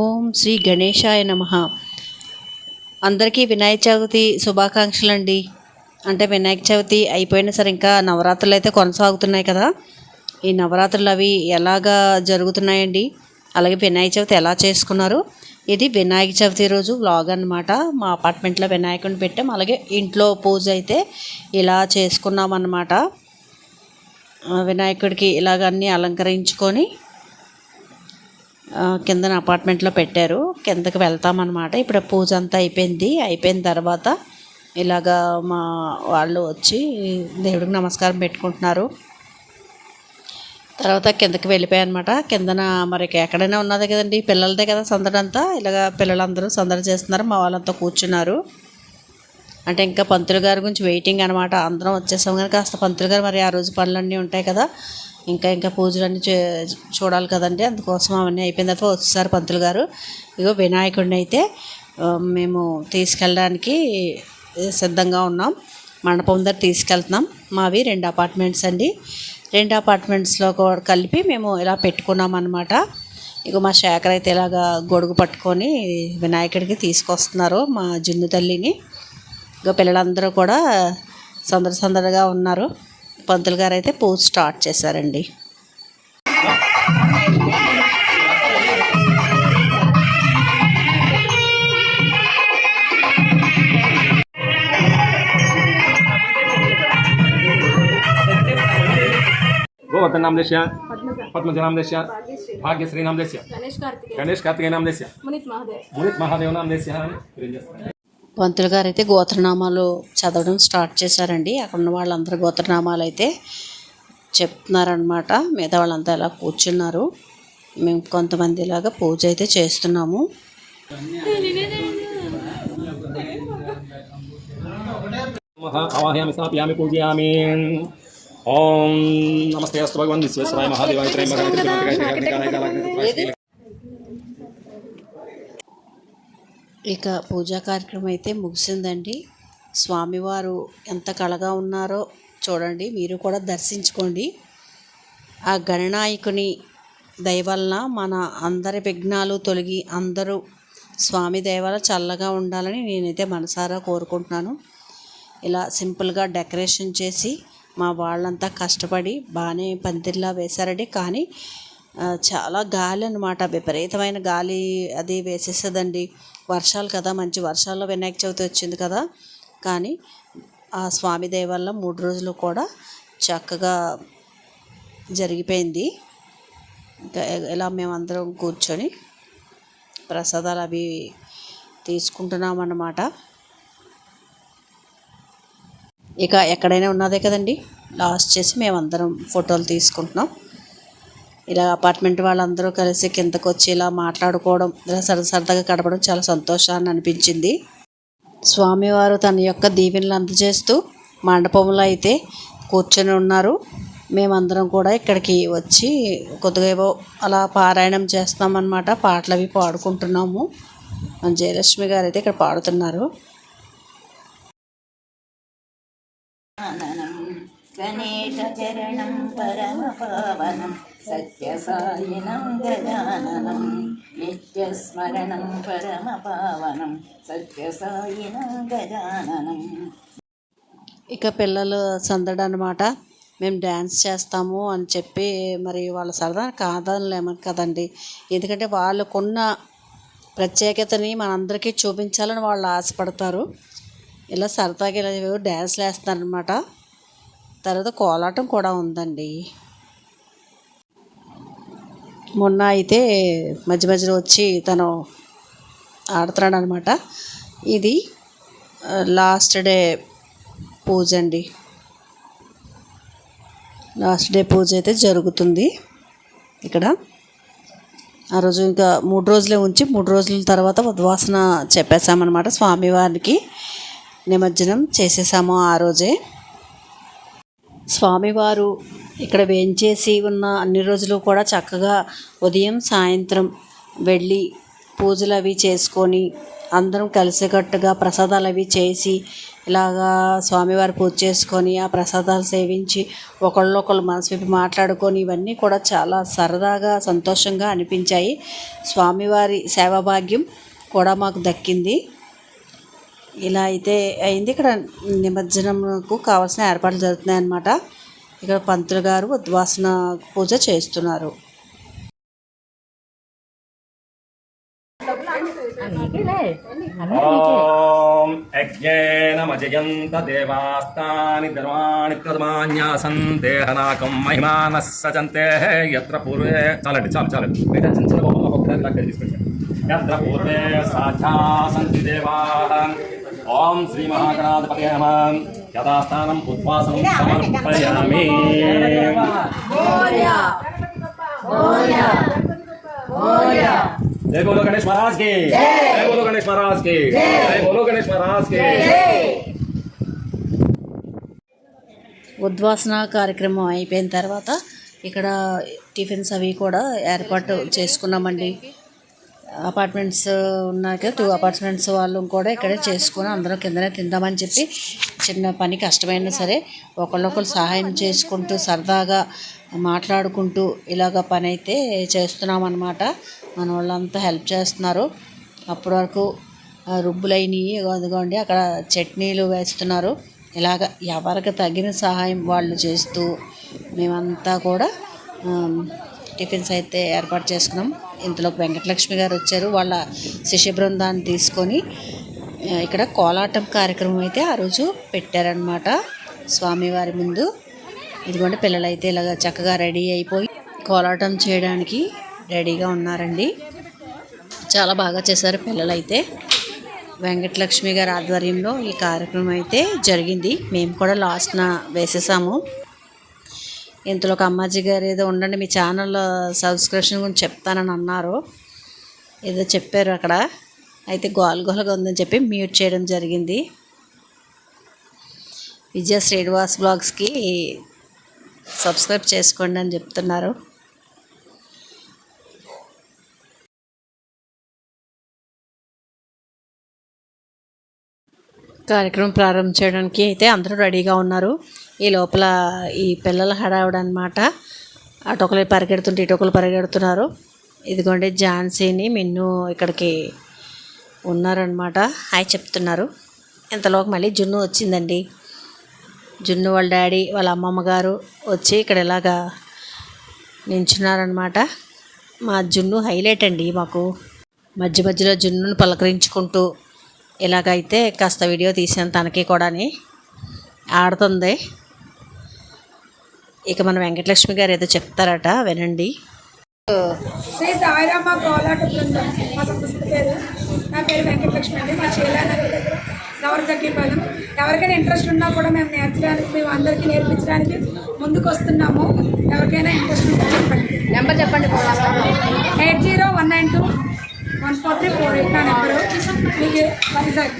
ఓం శ్రీ గణేశాయ నమ. అందరికీ వినాయక చవితి శుభాకాంక్షలు అండి అంటే వినాయక చవితి అయిపోయినా సరే ఇంకా నవరాత్రులు అయితే కొనసాగుతున్నాయి కదా. ఈ నవరాత్రులు అవి ఎలాగా జరుగుతున్నాయండి? అలాగే వినాయక చవితి ఎలా చేసుకున్నారు? ఇది వినాయక చవితి రోజు వ్లాగ్ అన్నమాట. మా అపార్ట్మెంట్లో వినాయకుని పెట్టాం. అలాగే ఇంట్లో పూజ అయితే ఇలా చేసుకున్నాం అన్నమాట వినాయకుడికి ఇలాగ అన్నీ అలంకరించుకొని కిందన అపార్ట్మెంట్లో పెట్టారు. కిందకి వెళ్తామన్నమాట. ఇప్పుడు పూజ అంతా అయిపోయింది. అయిపోయిన తర్వాత ఇలాగా మా వాళ్ళు వచ్చి దేవుడికి నమస్కారం పెట్టుకుంటున్నారు. తర్వాత కిందకి వెళ్ళిపోయాయి అనమాట కిందన మరి ఎక్కడైనా ఉన్నదే కదండి. పిల్లలదే కదా సందడంతా ఇలాగ పిల్లలందరూ సందడి చేస్తున్నారు. మా వాళ్ళంతా కూర్చున్నారు. అంటే ఇంకా పంతులు గారి గురించి వెయిటింగ్ అనమాట అందరం వచ్చేసాం. కానీ కాస్త పంతులు గారు మరి ఆ రోజు పనులన్నీ ఉంటాయి కదా. ఇంకా ఇంకా పూజలన్నీ చే చూడాలి కదండి. అందుకోసం అవన్నీ అయిపోయిన తర్వాత వచ్చేసారు పంతులు గారు. ఇగో వినాయకుడిని అయితే మేము తీసుకెళ్ళడానికి సిద్ధంగా ఉన్నాం. మండపం దగ్గర తీసుకెళ్తున్నాం. మావి రెండు అపార్ట్మెంట్స్ అండి. రెండు అపార్ట్మెంట్స్లో కూడా కలిపి మేము ఇలా పెట్టుకున్నాం అనమాట ఇక మా శేఖర్ అయితే ఇలాగా గొడుగు పట్టుకొని వినాయకుడికి తీసుకొస్తున్నారు మా జున్ను తల్లిని. ఇక పిల్లలందరూ కూడా సందడి సందడిగా ఉన్నారు. పంతులు గారు అయితే పూజ స్టార్ట్ చేశారండి. గోవర్ధన్ నామ దేశ్య పద్మజ భాగ్యశ్రీ నామ గణేష్ కార్తికేయ. నామ దేశ్య మునిత్ మహాదేవ్. నామ్ దేశ్య పంతులు గారు అయితే గోత్రనామాలు చదవడం స్టార్ట్ చేశారండి. అక్కడ ఉన్న వాళ్ళందరూ గోత్రనామాలు అయితే చెప్తున్నారనమాట మిగతా వాళ్ళంతా ఇలా కూర్చున్నారు. మేము కొంతమంది ఇలాగా పూజ అయితే చేస్తున్నాము. ఓం నమస్తే భగవాన్. విశ్వేశ్వరాయ మహాదేవాయ ఇక పూజా కార్యక్రమం అయితే ముగిసిందండి. స్వామివారు ఎంత కళగా ఉన్నారో చూడండి మీరు కూడా దర్శించుకోండి. ఆ గణనాయకుని దయవల్ల మన అందరి విఘ్నాలు తొలగి అందరూ స్వామి దయవల్ల చల్లగా ఉండాలని నేనైతే మనసారా కోరుకుంటున్నాను. ఇలా సింపుల్గా డెకరేషన్ చేసి మా వాళ్ళంతా కష్టపడి బాగానే పందిర్లా వేశారండి. కానీ చాలా గాలి అనమాట విపరీతమైన గాలి అది వేసేసేదండి వర్షాలు కదా మంచి వర్షాల్లో వినాయక చవితి వచ్చింది కదా. కానీ ఆ స్వామి దేవాలయం వల్ల మూడు రోజులు కూడా చక్కగా జరిగిపోయింది. ఇంకా ఇలా మేమందరం కూర్చొని ప్రసాదాలు అవి తీసుకుంటున్నాం అన్నమాట. ఇక ఎక్కడైనా ఉన్నదే కదండి. లాస్ట్ చేసి మేమందరం ఫోటోలు తీసుకుంటున్నాం. ఇలా అపార్ట్మెంట్ వాళ్ళందరూ కలిసి కిందకు వచ్చి ఇలా మాట్లాడుకోవడం ఇలా సరదా సరదాగా గడపడం చాలా సంతోషాన్ని అనిపించింది. స్వామివారు తన యొక్క దీవెనలు అందజేస్తూ మండపంలో అయితే కూర్చొని ఉన్నారు. మేమందరం కూడా ఇక్కడికి వచ్చి కొద్దిగా ఏవో అలా పారాయణం చేస్తామన్నమాట. పాటలు అవి పాడుకుంటున్నాము. మన జయలక్ష్మి గారు అయితే ఇక్కడ పాడుతున్నారు. गणेशचरणं परमपावनं सत्यसायिनं गजाननं नित्यस्मरणं परमपावनं सत्यसायिनं गजाननं ఇక పిల్లలు సందడి అనమాట మేము డ్యాన్స్ చేస్తాము అని చెప్పి మరి వాళ్ళ సరదా కాదనలేము కదండి ఎందుకంటే వాళ్ళకున్న ప్రత్యేకతని మనందరికీ చూపించాలని వాళ్ళు ఆశపడతారు ఇలా సరదాగా ఇలా ఏవో డ్యాన్స్లు వేస్తారనమాట తర్వాత కోలాటం కూడా ఉందండి. మొన్న అయితే మధ్య మధ్యలో వచ్చి తను ఆడుతున్నాడు అనమాట ఇది లాస్ట్ డే పూజ అండి. లాస్ట్ డే పూజ అయితే జరుగుతుంది ఇక్కడ. ఆ రోజు ఇంకా మూడు రోజులే ఉంచి మూడు రోజుల తర్వాత ఉద్వాసన చెప్పేశామన్నమాట స్వామివారికి నిమజ్జనం చేసేసాము ఆ రోజే. స్వామివారు ఇక్కడ వేంచేసి ఉన్న అన్ని రోజులు కూడా చక్కగా ఉదయం సాయంత్రం వెళ్ళి పూజలు అవి చేసుకొని అందరం కలిసికట్టుగా ప్రసాదాలు అవి చేసి ఇలాగా స్వామివారి పూజ చేసుకొని ఆ ప్రసాదాలు సేవించి ఒకళ్ళొకళ్ళు మనసు విప్పి మాట్లాడుకొని ఇవన్నీ కూడా చాలా సరదాగా సంతోషంగా అనిపించాయి. స్వామివారి సేవాభాగ్యం కూడా మాకు దక్కింది. ఇలా అయితే అయింది. ఇక్కడ నిమజ్జనంకు కావాల్సిన ఏర్పాట్లు జరుగుతున్నాయి అన్నమాట ఇక్కడ పంతులు గారు ఉద్వాసన పూజ చేస్తున్నారు. ఓం యజ్ఞేన మజయంత దేవాస్తాని ధర్మాణి ప్రథమాన్యాసం దేహనాకం మహిమానః సచంతే యత్ర పూర్వే చాలండి చాలు చాలు మిగతా చిన్న చిన్న ఒక్కొక్కటి దగ్గర తీసుకొచ్చాను పూర్వే సాధ్యా సంతి దేవాః. ఓం శ్రీ మహాగణాధిపతి యథాస్థానం ఉద్వాసం సమర్పయామి. జై బోలో గణేష్ మహారాజ్కి. జై. బోలో గణేష్ మహారాజ్కి. జై. బోలో గణేష్ మహారాజ్కి. ఉద్వాసన కార్యక్రమం అయిపోయిన తర్వాత ఇక్కడ టిఫిన్స్ అవి కూడా ఏర్పాటు చేసుకున్నామండి. అపార్ట్మెంట్స్ ఉన్నాయి కదా టూ అపార్ట్మెంట్స్ వాళ్ళు కూడా ఇక్కడే చేసుకుని అందరం కిందనే తిందామని చెప్పి చిన్న పని కష్టమైనా సరే ఒకళ్ళొకరు సహాయం చేసుకుంటూ సరదాగా మాట్లాడుకుంటూ ఇలాగ పని అయితే చేస్తున్నాం మన వాళ్ళంతా హెల్ప్ చేస్తున్నారు. అప్పటి వరకు రుబ్బులైనవి అదిగోండి అక్కడ చట్నీలు వేస్తున్నారు. ఇలాగ ఎవరికి తగిన సహాయం వాళ్ళు చేస్తూ మేమంతా కూడా టిఫిన్స్ అయితే ఏర్పాటు చేసుకున్నాం. ఇంతలో వెంకటలక్ష్మి గారు వచ్చారు. వాళ్ళ శిష్య బృందాన్ని తీసుకొని ఇక్కడ కోలాటం కార్యక్రమం అయితే ఆ రోజు పెట్టారనమాట స్వామివారి ముందు. ఇదిగోండి పిల్లలైతే ఇలాగ చక్కగా రెడీ అయిపోయి కోలాటం చేయడానికి రెడీగా ఉన్నారండి. చాలా బాగా చేశారు పిల్లలైతే. వెంకటలక్ష్మి గారి ఆధ్వర్యంలో ఈ కార్యక్రమం అయితే జరిగింది. మేము కూడా లాస్ట్న వేసేసాము. ఇంతలో ఒక అమ్మాజీ గారు ఏదో ఉండండి మీ ఛానల్ సబ్స్క్రిప్షన్ గురించి చెప్తానని అన్నారు. ఏదో చెప్పారు అక్కడ. అయితే గోలగోలగా ఉందని చెప్పి మ్యూట్ చేయడం జరిగింది. విజయ శ్రీనివాస్ బ్లాగ్స్కి సబ్స్క్రైబ్ చేసుకోండి అని చెప్తున్నారు. కార్యక్రమం ప్రారంభం చేయడానికి అయితే అందరూ రెడీగా ఉన్నారు. ఈ లోపల ఈ పిల్లల హడావిడ అనమాట అటొకరు పరిగెడుతుంటే ఇటొకరు పరిగెడుతున్నారు. ఇదిగోండి ఝాన్సీని మిన్ను ఇక్కడికి ఉన్నారనమాట హాయ్ చెప్తున్నారు. ఇంతలోకి మళ్ళీ జున్ను వచ్చిందండి. జున్ను వాళ్ళ డాడీ వాళ్ళ అమ్మమ్మ గారు వచ్చి ఇక్కడ ఇలాగా నించున్నారనమాట మా జున్ను హైలైట్ అండి మాకు. మధ్య మధ్యలో జున్నును పలకరించుకుంటూ ఇలాగైతే కాస్త వీడియో తీసాను తనకి కూడాని ఆడుతుంది. ఇక మన వెంకటలక్ష్మి గారు ఏదో చెప్తారట వినండి. శ్రీ సాయిరామ కోలాట బృందం మా సంస్థ పేరు. నా పేరు వెంకటలక్ష్మి అండి. మా చేయాలనగర్ దగ్గర గవర్ జగ్గిపాలెం ఎవరికైనా ఇంట్రెస్ట్ ఉన్నా కూడా మేము నేర్చడానికి మేము అందరికీ నేర్పించడానికి ముందుకు వస్తున్నాము ఎవరికైనా ఇంట్రెస్ట్ ఉంటే చెప్పండి. నెంబర్ చెప్పండి eight zero one nine two one four three four eight నా నెంబరు మీకు వైజాగ్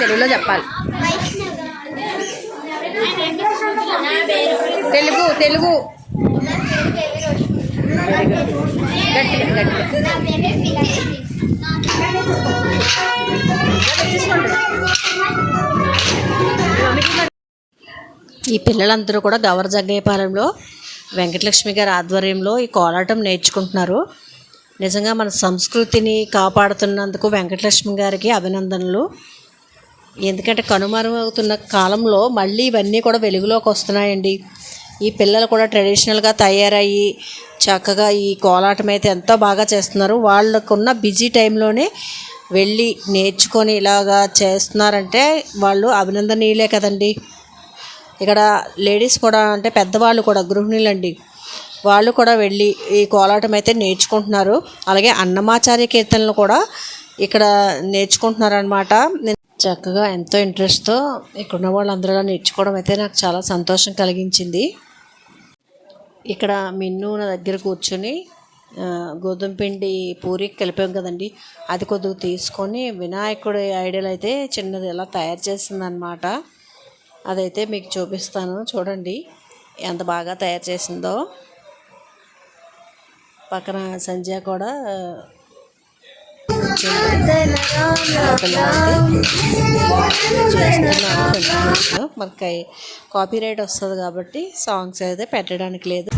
తెలుగులో చెప్పాలి. తెలుగు తెలుగు. ఈ పిల్లలందరూ కూడా గవర జగ్గయ్యపాలెంలో వెంకటలక్ష్మి గారి ఆధ్వర్యంలో ఈ కోలాటం నేర్చుకుంటున్నారు. నిజంగా మన సంస్కృతిని కాపాడుతున్నందుకు వెంకటలక్ష్మి గారికి అభినందనలు. ఎందుకంటే కనుమరుగవుతున్న కాలంలో మళ్ళీ ఇవన్నీ కూడా వెలుగులోకి వస్తున్నాయండి. ఈ పిల్లలు కూడా ట్రెడిషనల్గా తయారయ్యి చక్కగా ఈ కోలాటం అయితే ఎంతో బాగా చేస్తున్నారు. వాళ్ళకున్న బిజీ టైంలోనే వెళ్ళి నేర్చుకొని ఇలాగా చేస్తున్నారంటే వాళ్ళు అభినందనీయులే కదండి. ఇక్కడ లేడీస్ కూడా అంటే పెద్దవాళ్ళు కూడా గృహిణులండి వాళ్ళు కూడా వెళ్ళి ఈ కోలాటం అయితే నేర్చుకుంటున్నారు. అలాగే అన్నమాచార్య కీర్తనలు కూడా ఇక్కడ నేర్చుకుంటున్నారు అనమాట చక్కగా ఎంతో ఇంట్రెస్ట్తో ఇక్కడ ఉన్న వాళ్ళందరూ నేర్చుకోవడం అయితే నాకు చాలా సంతోషం కలిగించింది. ఇక్కడ మిన్ను నా దగ్గర కూర్చొని గోధుమ పిండి పూరి కలిపాం కదండి. అది కొద్దిగా తీసుకొని వినాయకుడి ఐడియల్ అయితే చిన్నది ఎలా తయారు చేసిందనమాట అదైతే మీకు చూపిస్తాను. చూడండి ఎంత బాగా తయారు చేసిందో. పక్కన సంధ్య కూడా మనకి కాపీ రైట్ వస్తుంది కాబట్టి సాంగ్స్ అయితే పెట్టడానికి లేదు.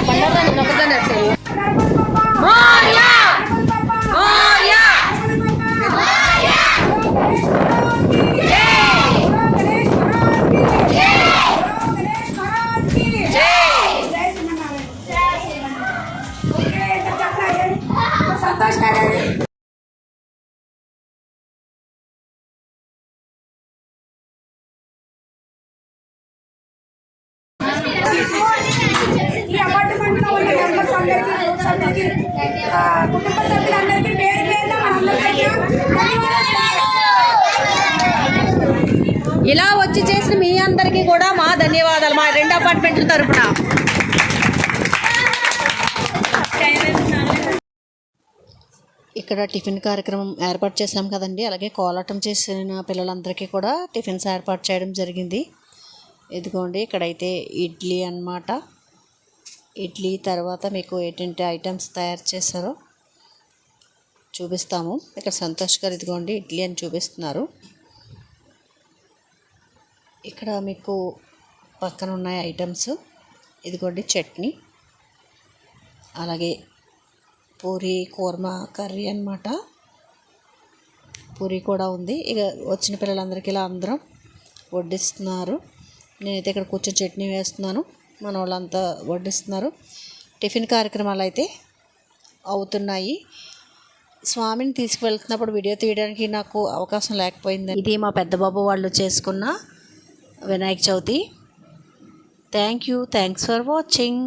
సంతోష్ కుటుంబ సభ్యులందరికీ పేరు పేరున ఇలా వచ్చి చేసిన మీ అందరికీ కూడా మా ధన్యవాదాలు మా రెండు అపార్ట్మెంట్ల తరఫున ఇక్కడ టిఫిన్ కార్యక్రమం ఏర్పాటు చేశాం కదండి. అలాగే కోలాటం చేసిన పిల్లలందరికీ కూడా టిఫిన్స్ ఏర్పాటు చేయడం జరిగింది. ఇదిగోండి ఇక్కడైతే ఇడ్లీ అన్నమాట. ఇడ్లీ తర్వాత మీకు ఏంటంటే ఐటమ్స్ తయారు చేశారో చూపిస్తాము. ఇక్కడ సంతోష్ గారు ఇదిగోండి ఇడ్లీ అని చూపిస్తున్నారు. ఇక్కడ మీకు పక్కన ఉన్నాయి ఐటమ్స్ ఇదిగోండి చట్నీ అలాగే పూరి కూర్మా కర్రీ అన్నమాట. పూరి కూడా ఉంది. ఇక వచ్చిన పిల్లలందరికీ ఇలా అందరం వడ్డిస్తున్నారు. నేనైతే ఇక్కడ కూర్చొని చట్నీ వేస్తున్నాను. మన వాళ్ళంతా వడ్డిస్తున్నారు. టిఫిన్ కార్యక్రమాలు అయితే అవుతున్నాయి. స్వామిని తీసుకువెళ్తున్నప్పుడు వీడియో తీయడానికి నాకు అవకాశం లేకపోయింది ఇది మా పెద్ద బాబు వాళ్ళు చేసుకున్న Vinayaka Chavithi. Thank you thanks for watching